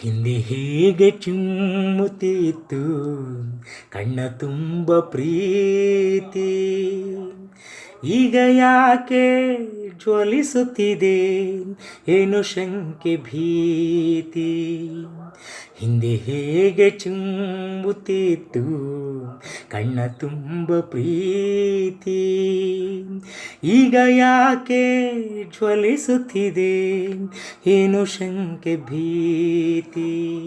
ಹಿಂದೆ ಹೇಗೆ ಚುಮ್ಮುತ್ತಿತ್ತು ಕಣ್ಣ ತುಂಬ ಪ್ರೀತಿ. ಈಗ ಯಾಕೆ ಜ್ವಲಿಸುತ್ತಿದೆ? ಏನು ಶಂಕೆ ಭೀತಿ? ಹಿಂದೆ ಹೇಗೆ ಚುಂಬುತ್ತಿತ್ತು ಕಣ್ಣ ತುಂಬ ಪ್ರೀತಿ. ಈಗ ಯಾಕೆ ಜ್ವಲಿಸುತ್ತಿದೆ? ಏನು ಶಂಕೆ ಭೀತಿ?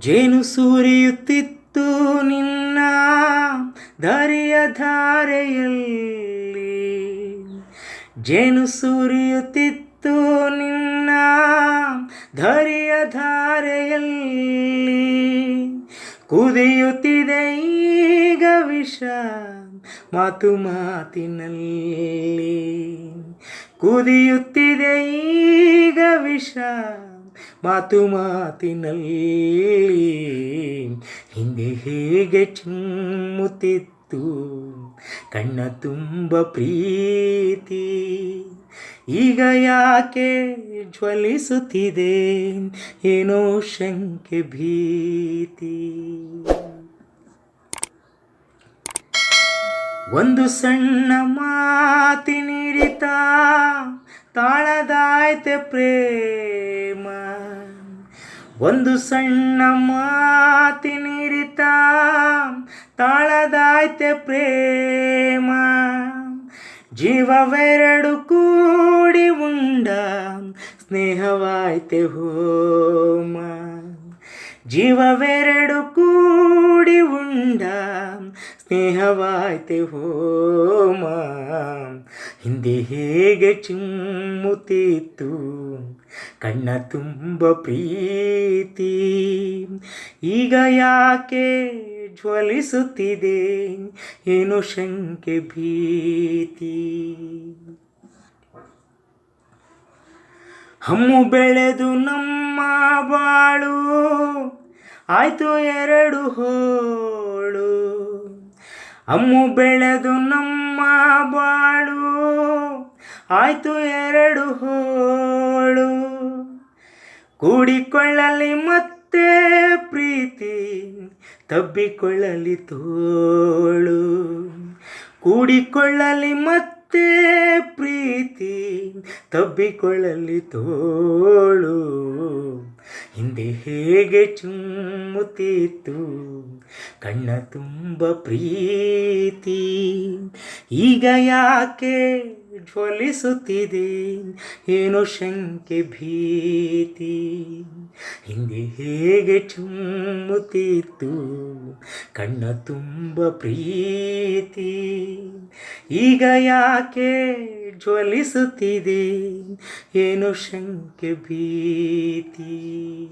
ಜೇನು ಸುರಿಯುತ್ತಿತ್ತು. ಧಾರೆಯಲ್ಲಿ ಜೇನು ಸುರಿಯುತ್ತಿತ್ತು ನಿನ್ನ ಧರಿಯ ಧಾರೆಯಲ್ಲಿ. ಕುದಿಯುತ್ತಿದೆ ಈಗ ವಿಷ ಮಾತು ಮಾತಿನಲ್ಲಿ. ಕುದಿಯುತ್ತಿದೆ ಈಗ ವಿಷ ಮಾತು ಮಾತಿನಲ್ಲಿ. ಹಿಂದೆ ಹೇಗೆ ಚಿಮ್ಮುತ್ತಿತ್ತು ಕಣ್ಣ ತುಂಬ ಪ್ರೀತಿ. ಈಗ ಯಾಕೆ ಜ್ವಲಿಸುತ್ತಿದೆ? ಏನೋ ಶಂಕೆ ಭೀತಿ. ಒಂದು ಸಣ್ಣ ಮಾತಿನಿರಿತ ತಾಳದಾಯ್ತೆ ಪ್ರೇಮ. ಒಂದು ಸಣ್ಣ ಮಾತಿನಿರಿತ ತಾಳದಾಯ್ತೆ ಪ್ರೇಮ. ಜೀವವೆರಡು ಕೂಡಿ ಉಂಡ ಸ್ನೇಹವಾಯ್ತೆ ಹೋಮ. ಜೀವವೆರಡು ಕೂಡಿ ಉಂಡ ಸ್ನೇಹವಾಯ್ತೆ ಹೋಮ ಹಿಂದೆ ಹೇಗೆ ಚಿಮ್ಮುತ್ತಿತ್ತು ಕಣ್ಣ ತುಂಬ ಪ್ರೀತಿ ಈಗ ಯಾಕೆ ಜ್ವಲಿಸುತ್ತಿದೆ ಏನು ಶಂಕೆ ಭೀತಿ ಹಮ್ಮು ಬೆಳೆದು ನಮ್ಮ ಬಾಳು ಆಯ್ತು ಎರಡು ಹೋಳು. ಅಮ್ಮು ಬೆಳೆದು ನಮ್ಮ ಬಾಳು. ಆಯ್ತು ಎರಡು ಹೋಳು. ಕೂಡಿಕೊಳ್ಳಲಿ ಮತ್ತೆ ಪ್ರೀತಿ, ತಬ್ಬಿಕೊಳ್ಳಲಿ ತೋಳು. ಕೂಡಿಕೊಳ್ಳಲಿ ಮತ್ತೆ ಪ್ರೀತಿ ತಬ್ಬಿಕೊಳ್ಳಲಿ ತೋಳು. ಹಿಂದೆ ಹೇಗೆ ಚುಮ್ಮುತ್ತಿತ್ತು? ಕಣ್ಣ ತುಂಬ ಪ್ರೀತಿ. ಈಗ ಯಾಕೆ ಜ್ವಲಿಸುತ್ತಿದೆ? ಏನು ಶಂಕೆ ಭೀತಿ? ಹಿಂದೆ ಹೇಗೆ ಚುಮ್ಮುತ್ತಿತ್ತು? ಕಣ್ಣ ತುಂಬ ಪ್ರೀತಿ. ಈಗ ಯಾಕೆ ಜ್ವಲಿಸುತ್ತಿದೆ? ಏನು ಶಂಕೆ ಭೀತಿ?